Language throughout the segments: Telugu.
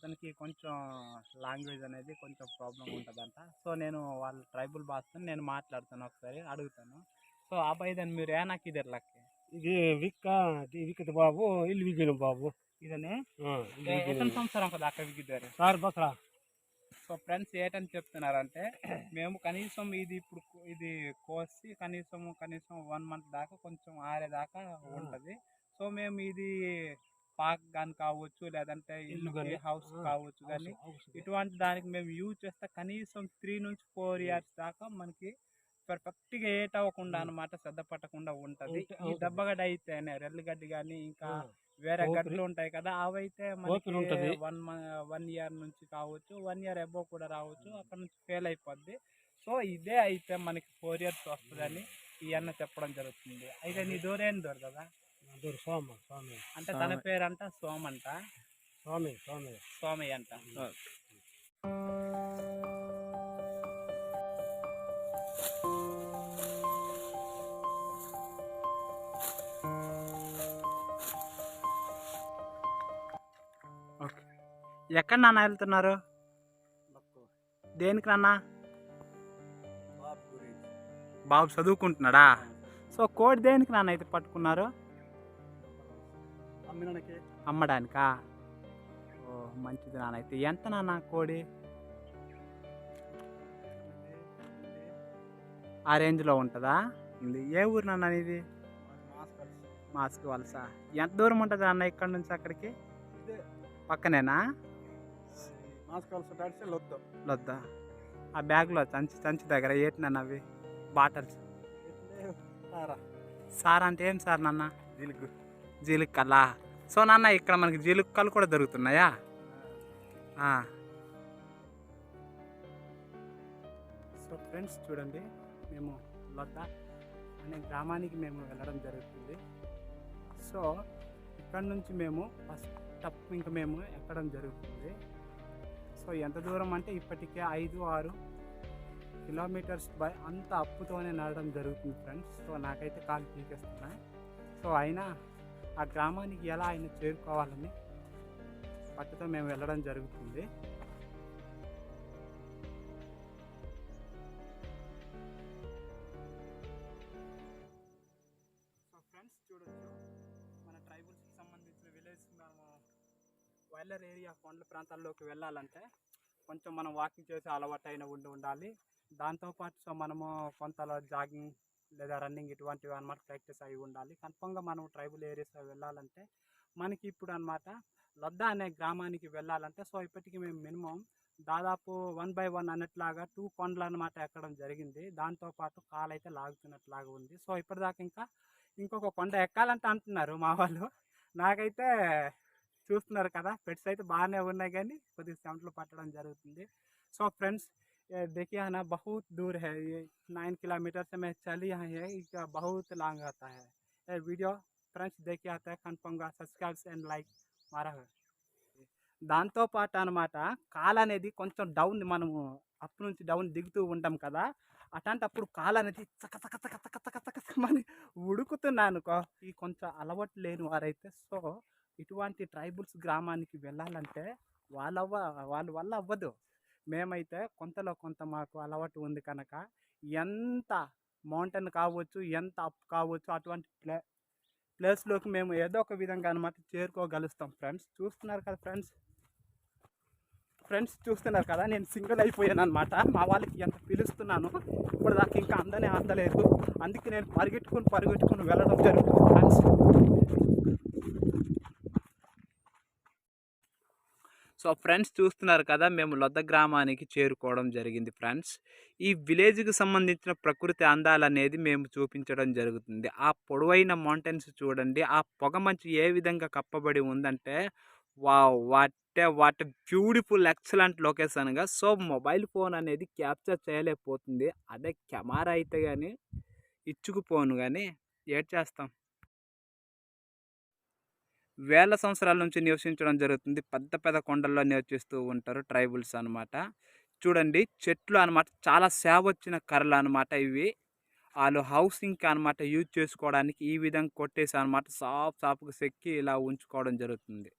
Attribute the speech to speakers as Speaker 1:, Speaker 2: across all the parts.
Speaker 1: అతనికి కొంచెం లాంగ్వేజ్ అనేది కొంచెం ప్రాబ్లం ఉంటుందంట. సో నేను వాళ్ళ ట్రైబల్ భాషతో నేను మాట్లాడతాను ఒకసారి అడుగుతాను. సో అబ్బాయి దాన్ని మీరు? ఏనాకి ఇది లక్కి
Speaker 2: ఇది విక్క ఇది విక్కత బాబు ఇల్లు విగిన బాబు.
Speaker 1: ఇదనే
Speaker 2: ఆ.
Speaker 1: ఎతని సంవత్సరం కదా అక్క విగిద్దారు
Speaker 2: సార్ బసరా.
Speaker 1: సో ఫ్రెండ్స్ ఏంటని చెప్తున్నారంటే మేము కనీసం ఇది ఇప్పుడు ఇది కోసి కనీసం కనీసం వన్ మంత్ దాకా కొంచెం ఆరేదాకా ఉంటుంది. సో మేము ఇది పార్క్ కానీ కావచ్చు లేదంటే
Speaker 2: ఇల్లు గాని,
Speaker 1: హౌస్ కావచ్చు కానీ ఇటువంటి దానికి మేము యూజ్ చేస్తే కనీసం త్రీ నుంచి ఫోర్ ఇయర్స్ దాకా మనకి పర్ఫెక్ట్గా ఏట్ అవ్వకుండా
Speaker 2: ఉం.
Speaker 1: అనమాట శ్రద్ధ పట్టకుండా ఉంటుంది.
Speaker 2: ఉంటే-
Speaker 1: ఈ. దెబ్బగడ్డ అయితేనే రెల్లిగడ్డి కానీ ఇంకా
Speaker 2: ఆ,
Speaker 1: వేరే గడ్డలు ఉంటాయి కదా అవైతే మనకి. వన్ వన్ ఇయర్ నుంచి కావచ్చు వన్ ఇయర్ అబోవ్ కూడా రావచ్చు అక్కడ నుంచి ఫెయిల్ అయిపోద్ది. సో ఇదే అయితే మనకి ఫోర్ ఇయర్స్ వస్తుందని ఈ అన్న చెప్పడం జరుగుతుంది. అయితే నీ దూరేం దూరు
Speaker 2: దూరు స్వామి
Speaker 1: అంటే తన పేరంట సోమ్ అంట
Speaker 2: స్వామి స్వామి.
Speaker 1: స్వామి అంట. ఓకే. ఎక్కడ నాన్న వెళ్తున్నారు? దేనికి నాన్న? బాబు చదువుకుంటున్నాడా? సో కోడి దేనికి నాన్న అయితే పట్టుకున్నారు? అమ్మడానికా? ఓ మంచిది నాన్న. అయితే ఎంత నాన్న కోడి? ఆ రేంజ్లో ఉంటుందా? ఏ ఊరు నాన్న ఇది మాస్క్ వలస. ఎంత దూరం ఉంటుంది అన్న ఇక్కడ నుంచి అక్కడికి? పక్కనేనా?
Speaker 2: దాడితే లొద్దు.
Speaker 1: ఆ బ్యాగ్లో చంచి చంచి దగ్గర ఏంటి నాన్న అవి? బాటల్స్.
Speaker 2: సారా.
Speaker 1: అంటే ఏం సార్ నాన్న?
Speaker 2: జిలుగు.
Speaker 1: జీలుక్కలా సో నాన్న ఇక్కడ మనకి జీలుక్కలు కూడా దొరుకుతున్నాయా? సో ఫ్రెండ్స్ చూడండి మేము లొద్దా అనే గ్రామానికి మేము వెళ్ళడం జరుగుతుంది. సో ఇక్కడ నుంచి మేము ఫస్ట్ స్టెప్ ఇంకా మేము ఎక్కడం జరుగుతుంది. సో ఎంత దూరం అంటే ఇప్పటికే ఐదు ఆరు కిలోమీటర్స్ బై అంత అప్పుతోనే నడవడం జరుగుతుంది ఫ్రెండ్స్. సో నాకైతే కాలు పీకేస్తున్నాయి సో అయినా ఆ గ్రామానికి ఎలా ఆయన చేరుకోవాలని పట్టుతో మేము వెళ్ళడం జరుగుతుంది. సో ఫ్రెండ్స్ చూడొచ్చు. మన ట్రైబల్స్కి సంబంధించిన విలేజ్ మేము వైలర్ ఏరియా కొండల ప్రాంతాల్లోకి వెళ్ళాలంటే కొంచెం మనం వాకింగ్ చేసే అలవాటు అయిన ఉండి ఉండాలి. దాంతోపాటు సో మనము కొంత జాగింగ్ లేదా రన్నింగ్ ఇటువంటివి అనమాట ప్రాక్టీస్ అయి ఉండాలి. కన్ఫామ్గా మనం ట్రైబల్ ఏరియాస్ వెళ్ళాలంటే మనకి ఇప్పుడు అనమాట లద్దా అనే గ్రామానికి వెళ్ళాలంటే సో ఇప్పటికి మేము మినిమం దాదాపు వన్ బై వన్ అన్నట్లాగా టూ కొండలు అనమాట ఎక్కడం జరిగింది. దాంతోపాటు కాలు అయితే లాగుతున్నట్లాగా ఉంది. సో ఇప్పటిదాకా ఇంకా ఇంకొక కొండ ఎక్కాలంటే అంటున్నారు మా వాళ్ళు. నాకైతే చూస్తున్నారు కదా పెట్స్ అయితే బాగానే ఉన్నాయి కానీ కొద్దిగా చెమటలు పట్టడం జరుగుతుంది. సో ఫ్రెండ్స్ देखिए है ना बहुत दूर है ये नाइन किलोमीटर से मैं चल यहाँ है इसका बहुत लॉन्ग आता है ये वीडियो फ्रेंड्स देखिए आता है కన్ఫర్మ్గా సబ్స్క్రైబ్స్ అండ్ లైక్ మారా దాంతో పాటు అనమాట కాలు అనేది కొంచెం డౌన్ మనము అప్ నుంచి డౌన్ దిగుతూ ఉంటాం కదా అట్లాంటప్పుడు కాలు అనేది చక చక చక చక చక చక చక అని ఉడుకుతున్నా అనుకో ఈ కొంచెం అలవాటు లేని వారైతే సో ఇటువంటి ట్రైబల్స్ గ్రామానికి వెళ్ళాలంటే వాళ్ళవ్వ వాళ్ళ వల్ల అవ్వదు మేమైతే కొంతలో కొంత మాకు అలవాటు ఉంది కనుక ఎంత మౌంటైన్ కావచ్చు ఎంత అప్ కావచ్చు అటువంటి ప్లే ప్లేస్లోకి మేము ఏదో ఒక విధంగా అనమాట చేరుకోగలుస్తాం ఫ్రెండ్స్. చూస్తున్నారు కదా ఫ్రెండ్స్? ఫ్రెండ్స్ చూస్తున్నారు కదా? నేను సింగిల్ అయిపోయాను అనమాట మా వాళ్ళకి ఎంత పిలుస్తున్నాను ఇప్పుడు దాకా ఇంకా అందనే అందలేదు అందుకే నేను పరిగెట్టుకుని పరిగెట్టుకుని వెళ్ళడం జరుగుతుంది ఫ్రెండ్స్. సో ఫ్రెండ్స్ చూస్తున్నారు కదా! మేము లొద్ద గ్రామానికి చేరుకోవడం జరిగింది ఫ్రెండ్స్. ఈ విలేజ్కి సంబంధించిన ప్రకృతి అందాలు అనేది మేము చూపించడం జరుగుతుంది. ఆ పొడవైన మౌంటైన్స్ చూడండి. ఆ పొగ మంచు ఏ విధంగా కప్పబడి ఉందంటే వా what a what beautiful excellent లొకేషన్గా. So mobile phone అనేది క్యాప్చర్ చేయలేకపోతుంది. అదే కెమెరా అయితే కానీ ఇచ్చుకుపోను కానీ ఏడ్ చేస్తాం వేల సంవత్సరాల నుంచి నివసించడం జరుగుతుంది. పెద్ద పెద్ద కొండల్లో నివసిస్తూ ఉంటారు ట్రైబుల్స్ అనమాట చూడండి చెట్లు అనమాట చాలా సేవ వచ్చిన కర్రలు అనమాట ఇవి. వాళ్ళు హౌసింగ్కి అనమాట యూజ్ చేసుకోవడానికి ఈ విధంగా కొట్టేసి అనమాట సాఫ్ సాఫ్గా సెక్కి ఇలా ఉంచుకోవడం జరుగుతుంది.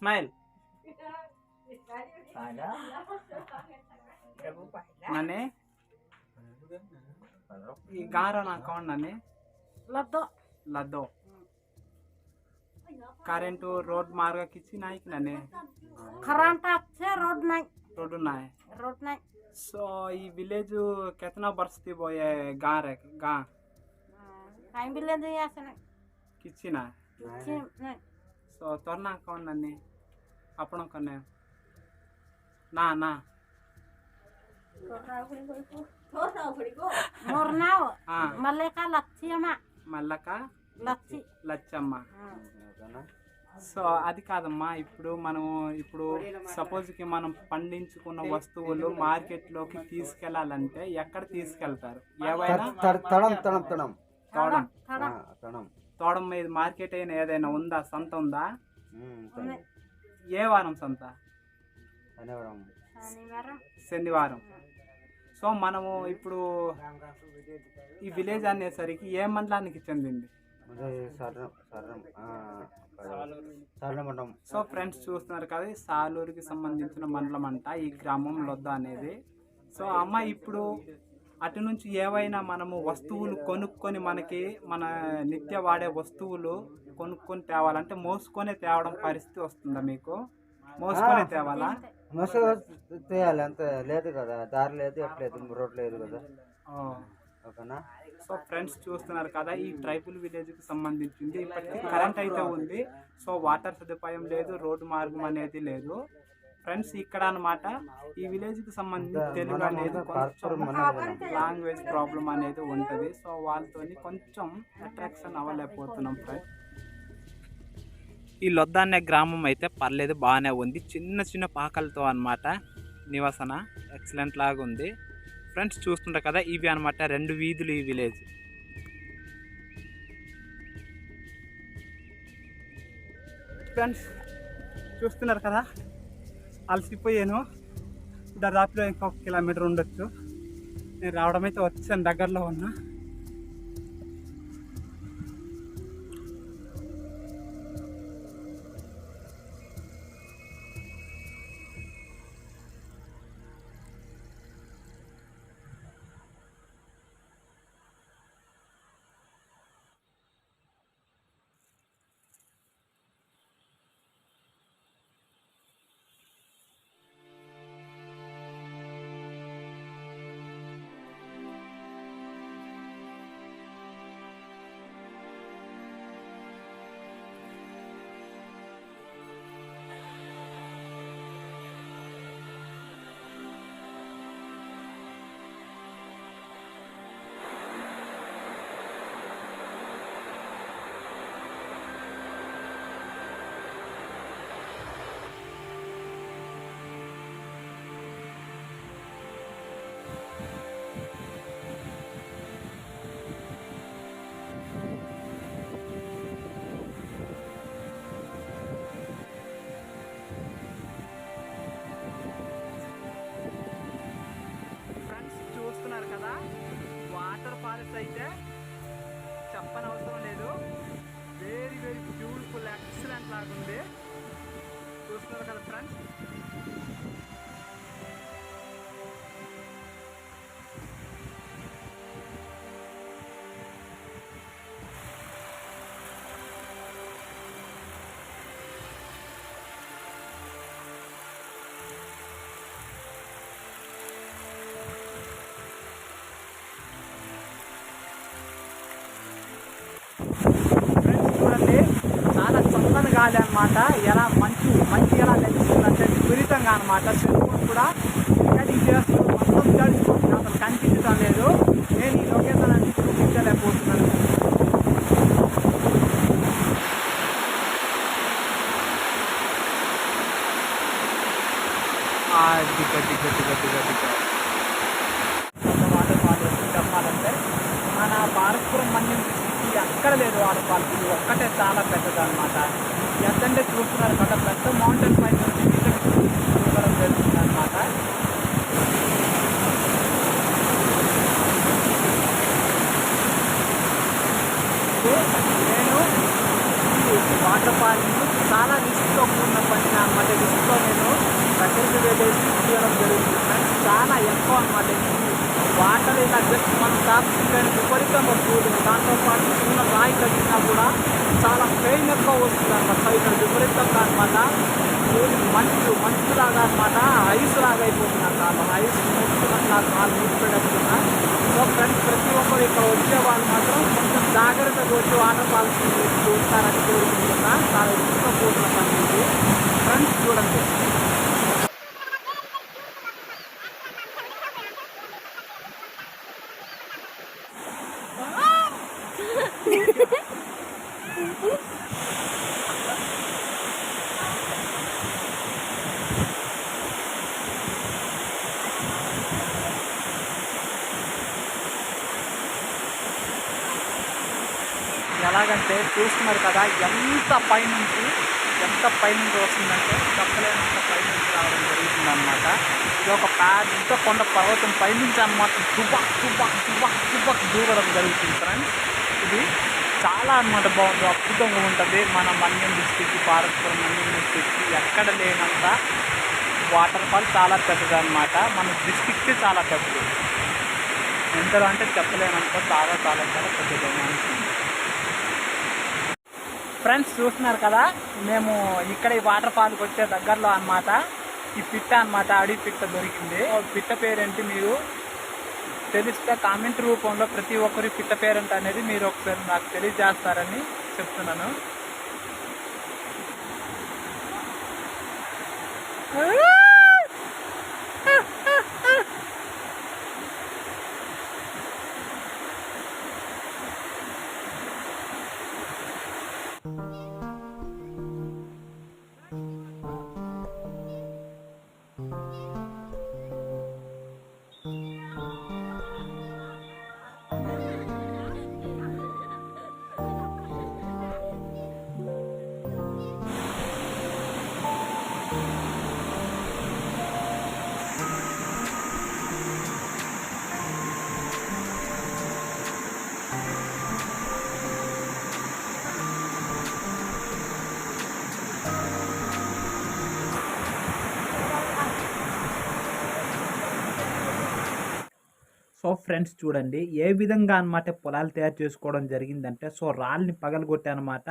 Speaker 1: స్మైల్. ನಾನೇ ಈ ಗಾರಣ ಹಾಕೊಂಡು ನಾನೇ ಲದ್ದೋ ಲದ್ದೋ ಕರೆಂಟು ರೋಡ್ ಮಾರ್ಗ ಕಿಚ್ಚಿ
Speaker 3: ನಾಯ್ಕ ನಾನೇ ಕರೆಂಟ್ ಹಾಕ್ಸೆ
Speaker 1: ರೋಡ್ ನಾಯ್
Speaker 3: ರೋಡ್ ನಾಯ್
Speaker 1: ರೋಡ್ ನಾಯ್ ಸೊ ಈ ವಿಲೇಜು ಕೆತ್ತನ ಬರ್ಸ್ತೀವೋ ಏ ಗಾರ
Speaker 3: ಗಾ ಕಾಯಿ ವಿಲೇಜ್
Speaker 1: ಯಾಸನ
Speaker 3: ಕಿಚ್ಚಿನ
Speaker 1: ಸೊ ತೊರ್ನ ಹಾಕೊಂಡು ನಾನೇ ಅಪ್ಪಣ ಕನ್ನೆ ನಾ ನಾ
Speaker 3: మూర్నావు మల్లిక లక్ష్యమ్మ
Speaker 1: మల్లక
Speaker 3: లచ్చి
Speaker 1: లచ్చమ్మ సో అది కాదమ్మా. ఇప్పుడు మనం ఇప్పుడు సపోజ్కి మనం పండించుకున్న వస్తువులు మార్కెట్లోకి తీసుకెళ్ళాలంటే ఎక్కడ తీసుకెళ్తారు? ఏవైనా?
Speaker 4: తడ- తడం తడం. తడం.
Speaker 1: తోడం
Speaker 4: ఆ,
Speaker 3: తడం.
Speaker 4: తడం
Speaker 1: తోడం మీద మార్కెట్ అయినా ఏదైనా ఉందా? సంత ఉందా. ఏ వారం సంత?
Speaker 4: శనివారం.
Speaker 1: సో మనము ఇప్పుడు ఈ విలేజ్ అనేసరికి ఏ మండలానికి చెందింది? సో ఫ్రెండ్స్ చూస్తున్నారు కదా సాలూరుకి సంబంధించిన మండలం అంట ఈ గ్రామం లొద్ద అనేది. సో అమ్మ ఇప్పుడు అటు నుంచి ఏవైనా మనము వస్తువులు కొనుక్కొని మనకి మన నిత్య వాడే వస్తువులు కొనుక్కొని తేవాలంటే మోసుకొనే తేవడం పరిస్థితి వస్తుందా మీకు? మోసుకొనే తేవాలా?
Speaker 4: మస్తు చేయాలి అంత లేదు కదా దారి లేదు ఎట్లేదు రోడ్ లేదు కదా. ఓకేనా?
Speaker 1: సో ఫ్రెండ్స్ చూస్తున్నారు కదా ఈ ట్రైబల్ విలేజ్కి సంబంధించింది ఇప్పటికీ కరెంట్ అయితే ఉంది. సో వాటర్ సదుపాయం లేదు రోడ్డు మార్గం అనేది లేదు. ఫ్రెండ్స్ ఇక్కడ అన్నమాట ఈ విలేజ్కి సంబంధించి తెలుగు అనేది కొంచెం లాంగ్వేజ్ ప్రాబ్లం అనేది ఉంటుంది. సో వాళ్ళతో కొంచెం అట్రాక్షన్ అవ్వలేకపోతున్నాం ఫ్రెండ్స్. ఈ లొద్ద అనే గ్రామం అయితే పర్లేదు బాగానే ఉంది. చిన్న చిన్న పాకలతో అన్నమాట నివసన. ఎక్సలెంట్ లాగా ఉంది. ఫ్రెండ్స్ చూస్తుంటారు కదా ఇవి అన్నమాట రెండు వీధులు ఈ విలేజ్ ఫ్రెండ్స్ చూస్తున్నారు కదా అలసిపోయాను. దాదాపులో ఇంకొక కిలోమీటర్ ఉండొచ్చు. నేను రావడం అయితే వచ్చాను దగ్గరలో ఉన్నా. చెప్పనవసరం లేదు. వెరీ వెరీ బ్యూటిఫుల్ ఎక్సలెంట్ లాగా ఉంది. చూస్తున్నారు కదా ఫ్రెండ్స్ ఫ్రెండ్స్ చూడండి చాలా చల్లని గాలి అనమాట ఎలా మంచి మంచి ఎలా తెలుస్తుందంటే విపరీతంగా అనమాట చెరువులు కూడా కటింగ్ చేస్తూ మొత్తం తడిసిపోతుంది. అసలు కనిపించడం లేదు. నేను ఈ లొకేషన్ అన్ని చూపించలేకపోతున్నాను. దిగ్గ గట్టి గట్టి గట్టి గట్టి ఫాల్స్ ఒక్కటే చాలా పెద్దదన్నమాట. ఎంతంటే చూస్తున్నారు కదా పెద్ద మౌంటైన్ పైన నుంచి ఇక్కడ చూడడం జరుగుతుంది నేను వాటర్ ఫాల్స్ను చాలా రిస్క్తో కూడిన పని అనమాట రిస్క్తో నేను దగ్గరికి వెళ్ళేసి తీయడం జరుగుతుంది. చాలా ఎక్కువ అనమాట వాటర్ లేదా మనం టాక్సింగ్ అని విపరీతంగా కూల్ దాంతోపాటు చిన్న రాయి తగ్గినా కూడా చాలా పెయిన్ ఎక్కువ వస్తుంది అనమాట ఇక్కడ విపరీతంగా అనమాట మంచు మంచు లాగా అనమాట ఐస్ లాగా అయిపోతుంది కాలం ఐస్ ముట్టుకున్నట్లా కాలు ముట్టుపెట్టుకున్నా సో ఫ్రెండ్స్ ప్రతి ఒక్కరు ఇక్కడ వచ్చే వాళ్ళు మాత్రం కొంచెం జాగ్రత్తగా వచ్చి వాటర్ ఫాల్స్ చూస్తారని కోరుకుంటున్నా. చాలా ఎక్కువ కూడుతున్నా ఫ్రెండ్స్ చూడండి. ఎలాగంటే చూస్తున్నారు కదా ఎంత పైనుంచి ఎంత పైనుంచి వస్తుందంటే చెప్పలేనంత పైనుంచి రావడం జరుగుతుంది అనమాట ఇది ఒక పెద్ద కొండ పర్వతం పైనుంచి అనమాట దుబాక్ దుబాక్ దుబాక్ దుబాక్ దూరడం జరుగుతుంది ఫ్రెండ్స్. ఇది చాలా అనమాట బాగుంది అద్భుతంగా ఉంటుంది. మన మన్యం డిస్టిక్కి పార్వతపురం మన్యం డిస్టిక్కి ఎక్కడ లేనంత వాటర్ ఫాల్ చాలా పెద్దది అనమాట మన డిస్టిక్కి చాలా పెద్దది. ఎంతలో అంటే చెప్పలేనంత చాలా చాలా చాలా పెద్దది మనకి ఫ్రెండ్స్ చూస్తున్నారు కదా మేము ఇక్కడ ఈ వాటర్ ఫాల్కి వచ్చే దగ్గరలో అన్నమాట. ఈ పిట్ట అన్నమాట అడవి పిట్ట దొరికింది. పిట్ట పేరేంటి మీరు? తెలిస్తే కామెంట్ రూపంలో ప్రతి ఒక్కరి పిట్ట పేరెంట్ అనేది మీరు ఒకసారి నాకు తెలియజేస్తారని చెప్తున్నాను. Yeah. సో ఫ్రెండ్స్ చూడండి ఏ విధంగా అనమాట పొలాలు తయారు చేసుకోవడం జరిగిందంటే సో రాళ్ళని పగలగొట్టి అనమాట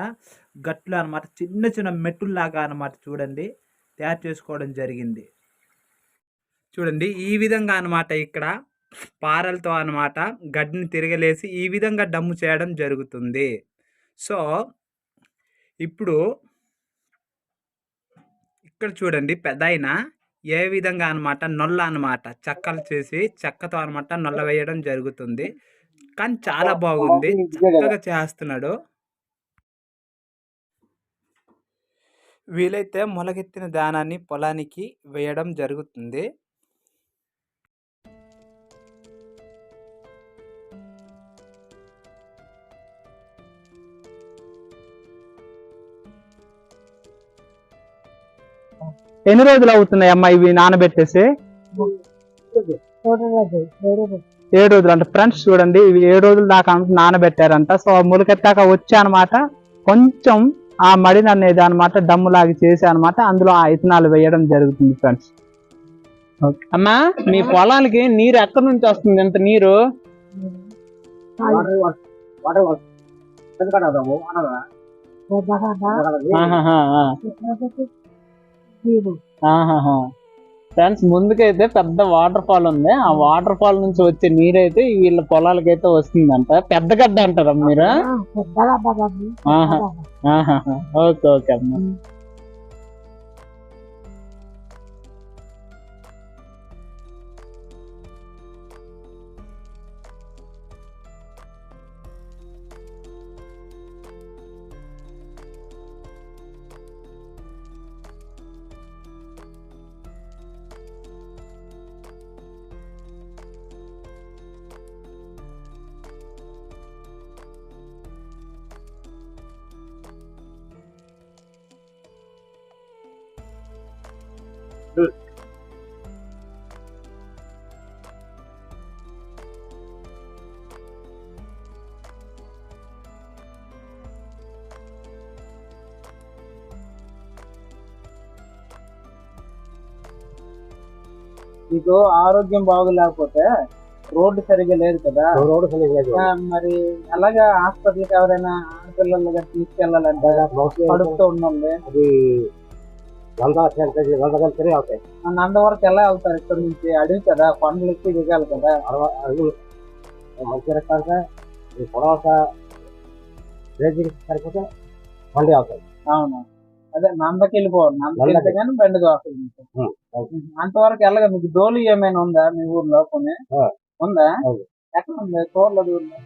Speaker 1: గట్లు అనమాట చిన్న చిన్న మెట్టుల్లాగా అనమాట చూడండి తయారు చేసుకోవడం జరిగింది. చూడండి ఈ విధంగా అనమాట ఇక్కడ పారలతో అనమాట గడ్డిని తిరగలేసి ఈ విధంగా డమ్ము చేయడం జరుగుతుంది. సో ఇప్పుడు ఇక్కడ చూడండి పెద్ద ఏ విధంగా అనమాట నొల్ల అనమాట చెక్కలు చేసి చెక్కతో అనమాట నొల్ల వేయడం జరుగుతుంది. కానీ చాలా బాగుంది. చక్కగా చేస్తున్నాడు. వీలైతే మొలకెత్తిన దానాన్ని పొలానికి వేయడం జరుగుతుంది. ఎన్ని రోజులు అవుతున్నాయి అమ్మా ఇవి నానబెట్టేసి? ఏడు రోజులు అంటే ఫ్రెండ్స్ చూడండి ఇవి ఏడు రోజులు దాకా అంత నానబెట్టారంట. సో మొలకెత్తాక వచ్చి అనమాట కొంచెం ఆ మడిని అనేది అనమాట డమ్ములాగి చేసి అనమాట అందులో ఆ ఇథనాలు వేయడం జరుగుతుంది ఫ్రెండ్స్. అమ్మా మీ పొలాలకి నీరు ఎక్కడి నుంచి వస్తుంది? ఎంత నీరు. ఫ్రెండ్స్ ముందుకైతే పెద్ద వాటర్ ఫాల్ ఉంది. ఆ వాటర్ ఫాల్ నుంచి వచ్చే నీరైతే వీళ్ళ పొలాలకైతే వస్తుందంట. పెద్ద గడ్డ అంటారా మీరు. ఓకే ఓకే అమ్మా. మీకు ఆరోగ్యం బాగోలేకపోతే రోడ్డు సరిగ్గా లేదు కదా
Speaker 2: రోడ్డు సరిగ్గా లేదు.
Speaker 1: మరి అలాగా హాస్పిటల్కి ఎవరైనా ఆడపిల్లలు తీసుకెళ్ళాలంటే కడుపుతో ఉన్నోళ్ళు
Speaker 2: అది వంద సెంటర్ వంద కలిసి అవుతాయి.
Speaker 1: నంద వరకు ఎలా వెళ్తారు ఇక్కడ నుంచి? అడవి కదా కొండలు ఎక్కి దిగాలి కదా.
Speaker 2: అడుగులు మంచి రకాలుగా ఈ పొడవక రేజింగ్ సరిపోతే బండి అవుతాయి.
Speaker 1: అవును. అదే నందకి వెళ్ళిపోవాలి. నందకి. కానీ బండి దోస్తుంది. అంతవరకు వెళ్ళగా మీకు డోలు ఏమైనా ఉందా మీ ఊర్లో కొన్ని. ఉందా. ఎక్కడ ఉంది? చూడలేదు ఊర్లో?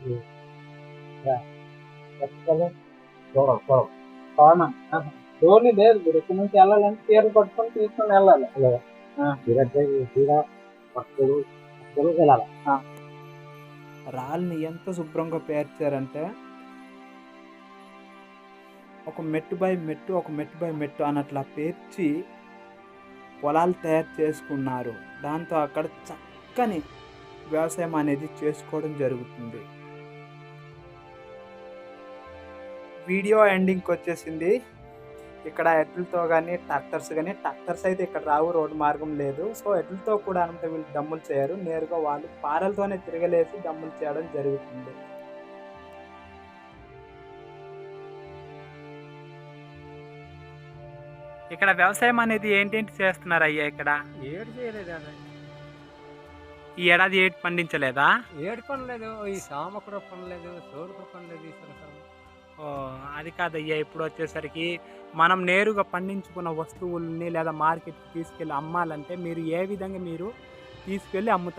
Speaker 2: ఖచ్చితంగా చూడం చూడం
Speaker 1: డోలు లేదు మీరు ఇక్కడ నుంచి వెళ్ళాలంటే చీర పట్టుకొని తీసుకొని వెళ్ళాలి.
Speaker 2: తీర పట్టుకుని వెళ్ళాలి.
Speaker 1: రాళ్ళని ఎంత శుభ్రంగా పేర్చారంటే ఒక మెట్టు బై మెట్టు ఒక మెట్టు బై మెట్టు అన్నట్లా పేర్చి పొలాలు తయారు చేసుకున్నారు. దాంతో అక్కడ చక్కని వ్యవసాయం అనేది చేసుకోవడం జరుగుతుంది. వీడియో ఎండింగ్కి వచ్చేసింది. ఇక్కడ ఎడ్లతో కానీ ట్రాక్టర్స్ కానీ ట్రాక్టర్స్ అయితే ఇక్కడ రావు రోడ్డు మార్గం లేదు. సో ఎడ్లతో కూడా అంత వీళ్ళు దమ్ములు చేయరు. నేరుగా వాళ్ళు పారలతోనే తిరగలేసి దమ్ములు చేయడం జరుగుతుంది. ఇక్కడ వ్యవసాయం అనేది ఏంటేంటి చేస్తున్నారు అయ్యా ఇక్కడ?
Speaker 2: ఏడు చేయలేదు
Speaker 1: ఈ ఏడాది ఏటి పండించలేదా?
Speaker 2: ఏడు పనలేదు ఈ సామ కూడా పనలేదు సోరు కూడా పనలేదు ఈ
Speaker 1: అది కాదయ్యా ఇప్పుడు వచ్చేసరికి మనం నేరుగా పండించుకున్న వస్తువుల్ని లేదా మార్కెట్కి తీసుకెళ్ళి అమ్మాలంటే మీరు ఏ విధంగా మీరు తీసుకెళ్ళి అమ్ముతారు?